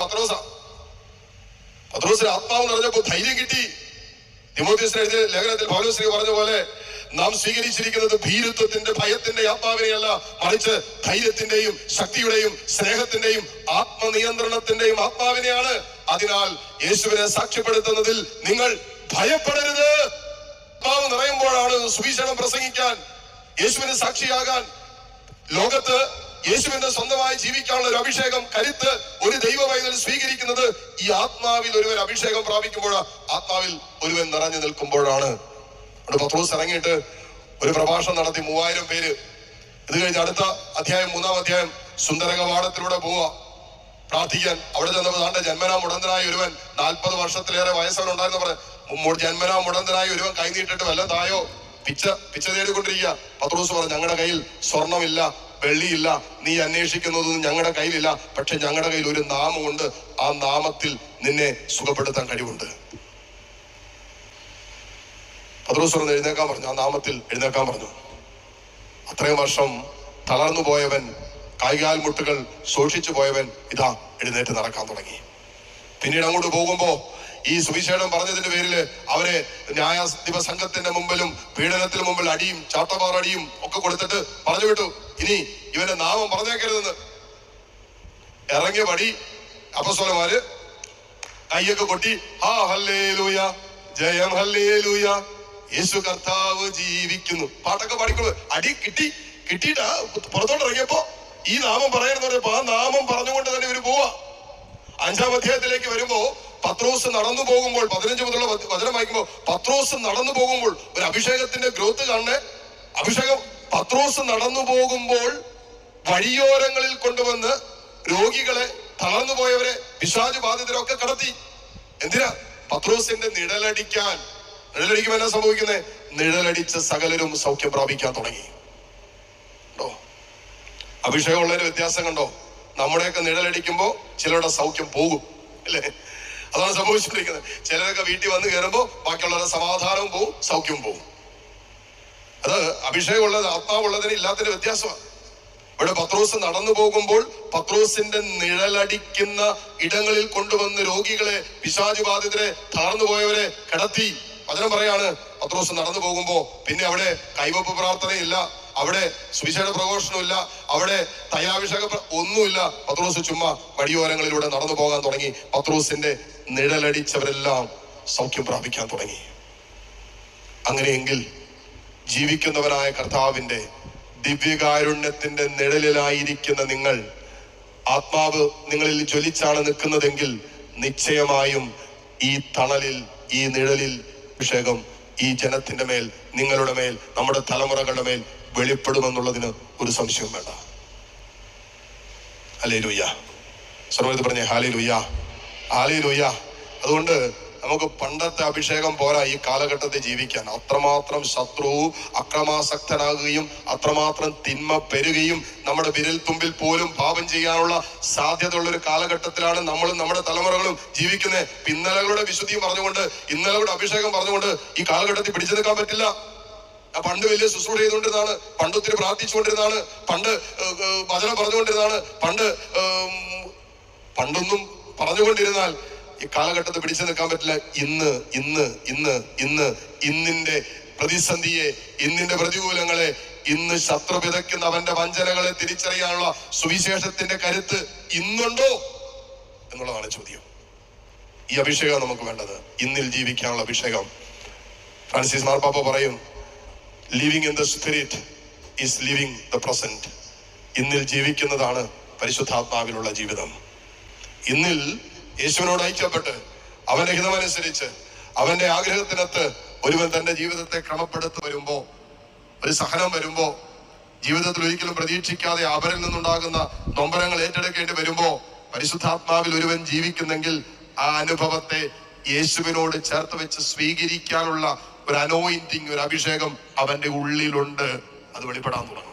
പത്രോസ. പത്രോസിന് ആത്മാവ് നിറഞ്ഞപ്പോ ധൈര്യം കിട്ടി. തിമോത്യസിന് എഴുതിയ ലേഖനത്തിൽ പൗലോശ്രീ പറഞ്ഞ പോലെ നാം സ്വീകരിച്ചിരിക്കുന്നത് ഭീരുത്വത്തിന്റെ ഭയത്തിന്റെ ആത്മാവിനെയല്ല മറിച്ച് ധൈര്യത്തിന്റെയും ശക്തിയുടെയും സ്നേഹത്തിന്റെയും ആത്മനിയന്ത്രണത്തിന്റെയും ആത്മാവിനെയാണ്. അതിനാൽ യേശുവിനെ സാക്ഷ്യപ്പെടുത്തുന്നതിൽ നിങ്ങൾ ഭയപ്പെടരുത്. ആത്മാവ് നിറയുമ്പോഴാണ് സുവിശേഷം പ്രസംഗിക്കാൻ യേശുവിന് സാക്ഷിയാകാൻ. ലോകത്ത് യേശുവിന്റെ സ്വന്തമായി ജീവിക്കാനുള്ള ഒരു അഭിഷേകം കരുത്ത് ഒരു ദൈവവൈതൽ സ്വീകരിക്കുന്നത് ഈ ആത്മാവിൽ ഒരുവൻ അഭിഷേകം പ്രാപിക്കുമ്പോഴാണ് ആത്മാവിൽ ഒരുവൻ നിറഞ്ഞു നിൽക്കുമ്പോഴാണ്. പത്രോസ് ഇറങ്ങിയിട്ട് ഒരു പ്രഭാഷണം നടത്തി മൂവായിരം പേര്. ഇത് കഴിഞ്ഞ് അടുത്ത അധ്യായം മൂന്നാം അധ്യായം സുന്ദര കവാടത്തിലൂടെ പോവുക. പ്രാർത്ഥിക്കാൻ. അവിടെ ചെന്നപ്പോൾ താണ്ടെ ജന്മനാ മുടന്തനായ ഒരുവൻ നാൽപ്പത് വർഷത്തിലേറെ വയസ്സവനുണ്ടായിരുന്നു ഉണ്ടായിരുന്ന പറ ജന്മനാ മുടന്തനായ ഒരുവൻ കൈനീട്ടിട്ട് വല്ല തായോ? പിച്ച പിച്ച തേടിക്കൊണ്ടിരിക്കുക. പത്രോസ് പറഞ്ഞു ഞങ്ങളുടെ കയ്യിൽ സ്വർണമില്ല. വെള്ളിയില്ല നീ അന്വേഷിക്കുന്നതൊന്നും ഞങ്ങളുടെ കയ്യിലില്ല. പക്ഷെ ഞങ്ങളുടെ കയ്യിൽ ഒരു നാമമുണ്ട്. ആ നാമത്തിൽ നിന്നെ സുഖപ്പെടുത്താൻ കഴിവുണ്ട്. പത്രോസ്വരം എഴുന്നേക്കാൻ പറഞ്ഞു. ആ നാമത്തിൽ എഴുന്നേക്കാൻ പറഞ്ഞു. അത്രയും വർഷം തളർന്നു പോയവൻ കായികാൽ മുട്ടുകൾ സൂക്ഷിച്ചു പോയവൻ ഇതാ എഴുന്നേറ്റ് നടക്കാൻ തുടങ്ങി. പിന്നീട് അങ്ങോട്ട് പോകുമ്പോ ഈ സുവിശേഷം പറഞ്ഞതിന്റെ പേരിൽ അവരെ ന്യായാധിപ സംഘത്തിന്റെ മുമ്പിലും പീഡനത്തിന് മുമ്പിൽ അടിയും ചാട്ടപാറടിയും ഒക്കെ കൊടുത്തിട്ട് പറഞ്ഞു വിട്ടു. ഇനി ഇവന്റെ നാമം പറഞ്ഞേക്കരുതെന്ന്. ഇറങ്ങിയ പടി അപ്പസ്വലമാര് കയ്യൊക്കെ കൊട്ടി ആ ഹല്ലേ ലൂയ ജയം ഹല്ലേ ലൂയ യേശു കർത്താവ് ജീവിക്കുന്നു. പാട്ടൊക്കെ പാടിക്കൊണ്ട് അടി കിട്ടി കിട്ടിയിട്ടാ പുറത്തോട്ട് ഇറങ്ങിയപ്പോ ഈ നാമം പറയുന്ന പറഞ്ഞപ്പോ ആ നാമം പറഞ്ഞുകൊണ്ട് തന്നെ ഇവർ പോവാ. അഞ്ചാം അധ്യായത്തിലേക്ക് വരുമ്പോ പത്രോസ് നടന്നു പോകുമ്പോൾ പതിനഞ്ച് മുതലുള്ള വച- വചനം വായിക്കുമ്പോൾ പത്രോസ് നടന്നു പോകുമ്പോൾ ഒരു അഭിഷേകത്തിന്റെ ഗ്രോത്ത് കാണണേ. അഭിഷേകം പത്രോസ് നടന്നു പോകുമ്പോൾ വഴിയോരങ്ങളിൽ കൊണ്ടുവന്ന് രോഗികളെ തളർന്നു പോയവരെ പിശാജ് ബാധിതരൊക്കെ കടത്തി. എന്തിനാ? പത്രോസിന്റെ നിഴലടിക്കാൻ. നിഴലടിക്കുമ്പോൾ എന്നാ സംഭവിക്കുന്നത് നിഴലടിച്ച് സകലരും സൗഖ്യം പ്രാപിക്കാൻ തുടങ്ങി. ഉണ്ടോ? അഭിഷേകമുള്ളതിന് വ്യത്യാസം കണ്ടോ? നമ്മുടെയൊക്കെ നിഴലടിക്കുമ്പോ ചിലരുടെ സൗഖ്യം പോകും അല്ലേ? അതാണ് സംഭവിച്ചുകൊണ്ടിരിക്കുന്നത് ചിലരൊക്കെ വീട്ടിൽ വന്ന് കയറുമ്പോ ബാക്കിയുള്ളവരുടെ സമാധാനവും പോവും സൗഖ്യവും പോവും. അത് അഭിഷേകമുള്ളത് ആത്മാവുള്ളതിന് ഇല്ലാത്തതിന് വ്യത്യാസമാണ് ഇവിടെ പത്രോസ് നടന്നു പോകുമ്പോൾ പത്രോസിന്റെ നിഴലടിക്കുന്ന ഇടങ്ങളിൽ കൊണ്ടുവന്ന് രോഗികളെ പിശാചുബാധിതരെ തളർന്നു പോയവരെ കിടത്തി. വചനം പറയാണ് പത്രോസ് നടന്നു പോകുമ്പോ പിന്നെ അവിടെ കൈവപ്പ് പ്രാർത്ഥനയില്ല അവിടെ സുവിശേഷ പ്രഘോഷണമില്ല അവിടെ തൈലാഭിഷേക ഒന്നുമില്ല. പത്രോസ് ചുമ്മാ വഴിയോരങ്ങളിലൂടെ നടന്നു പോകാൻ തുടങ്ങി. പത്രോസിന്റെ നിഴലടിച്ചവരെല്ലാം സൗഖ്യം പ്രാപിക്കാൻ തുടങ്ങി. അങ്ങനെയെങ്കിൽ ജീവിക്കുന്നവനായ കർത്താവിന്റെ ദിവ്യകാരുണ്യത്തിന്റെ നിഴലിലായിരിക്കുന്ന നിങ്ങൾ ആത്മാവ് നിങ്ങളിൽ ജ്വലിച്ചാണ് നിൽക്കുന്നതെങ്കിൽ നിശ്ചയമായും ഈ തണലിൽ ഈ നിഴലിൽ അഭിഷേകം ഈ ജനത്തിന്റെ മേൽ നിങ്ങളുടെ മേൽ നമ്മുടെ തലമുറകളുടെ മേൽ വെളിപ്പെടുമെന്നുള്ളതിന് ഒരു സംശയവും വേണ്ട. ഹലേ ലുയ്യ സർവത് പറഞ്ഞേ ഹാലേ ലുയ്യ ഹാലേ അതുകൊണ്ട് നമുക്ക് പണ്ടത്തെ അഭിഷേകം പോരാ ഈ കാലഘട്ടത്തിൽ ജീവിക്കാൻ. അത്രമാത്രം ശത്രു അക്രമാസക്തനാകുകയും അത്രമാത്രം തിന്മ പെരുകയും നമ്മുടെ വിരൽ തുമ്പിൽ പോലും പാപം ചെയ്യാനുള്ള സാധ്യതയുള്ള ഒരു കാലഘട്ടത്തിലാണ് നമ്മളും നമ്മുടെ തലമുറകളും ജീവിക്കുന്നത്. പിന്നലകളുടെ വിശുദ്ധിയും പറഞ്ഞുകൊണ്ട് ഇന്നലകളുടെ അഭിഷേകം പറഞ്ഞുകൊണ്ട് ഈ കാലഘട്ടത്തിൽ പിടിച്ചു നിൽക്കാൻ പറ്റില്ല. പണ്ട് വലിയ ശുശ്രൂഷ ചെയ്തുകൊണ്ടിരുന്നതാണ് പണ്ട് ഒത്തിരി പ്രാർത്ഥിച്ചുകൊണ്ടിരുന്നതാണ് പണ്ട് വചനം പറഞ്ഞുകൊണ്ടിരുന്നതാണ് പണ്ട് പണ്ടൊന്നും പറഞ്ഞുകൊണ്ടിരുന്നാൽ ഈ കാലഘട്ടത്തിൽ പിടിച്ചു നിൽക്കാൻ പറ്റില്ല. ഇന്ന് ഇന്ന് ഇന്ന് ഇന്ന് ഇന്നിന്റെ പ്രതിസന്ധിയെ ഇന്നിന്റെ പ്രതികൂലങ്ങളെ ഇന്ന് ശത്രു വിതയ്ക്കുന്ന അവന്റെ വഞ്ചനകളെ തിരിച്ചറിയാനുള്ള സുവിശേഷത്തിന്റെ കരുത്ത് ഇന്നുണ്ടോ എന്നുള്ളതാണ് ചോദ്യം. ഈ അഭിഷേകം നമുക്ക് വേണ്ടത്. ഇന്നിൽ ജീവിക്കാനുള്ള അഭിഷേകം. ഫ്രാൻസിസ് മാർപ്പാപ്പ പറയും living in the spirit is living the present ഇന്നിൽ ജീവിക്കുന്നതാണ് പരിശുദ്ധാത്മാവിലുള്ള ജീവിതം. ഇന്നിൽ യേശുവിനോട് ഐക്യപ്പെട്ട് അവന്റെ ഹിതമനുസരിച്ച് അവന്റെ ആഗ്രഹത്തിനകത്ത് ഒരുവൻ തന്റെ ജീവിതത്തെ ക്രമപ്പെടുത്തി വരുമ്പോ ഒരു സഹനം വരുമ്പോ ജീവിതത്തിൽ ഒരിക്കലും പ്രതീക്ഷിക്കാതെ അവരിൽ നിന്നുണ്ടാകുന്ന നൊമ്പരങ്ങൾ ഏറ്റെടുക്കേണ്ടി വരുമ്പോ പരിശുദ്ധാത്മാവിൽ ഒരുവൻ ജീവിക്കുന്നെങ്കിൽ ആ അനുഭവത്തെ യേശുവിനോട് ചേർത്ത് വെച്ച് സ്വീകരിക്കാനുള്ള ഒരു അനോയിന്റിങ് ഒരു അഭിഷേകം അവന്റെ ഉള്ളിലുണ്ട്. അത് വെളിപ്പെടാൻ തുടങ്ങും.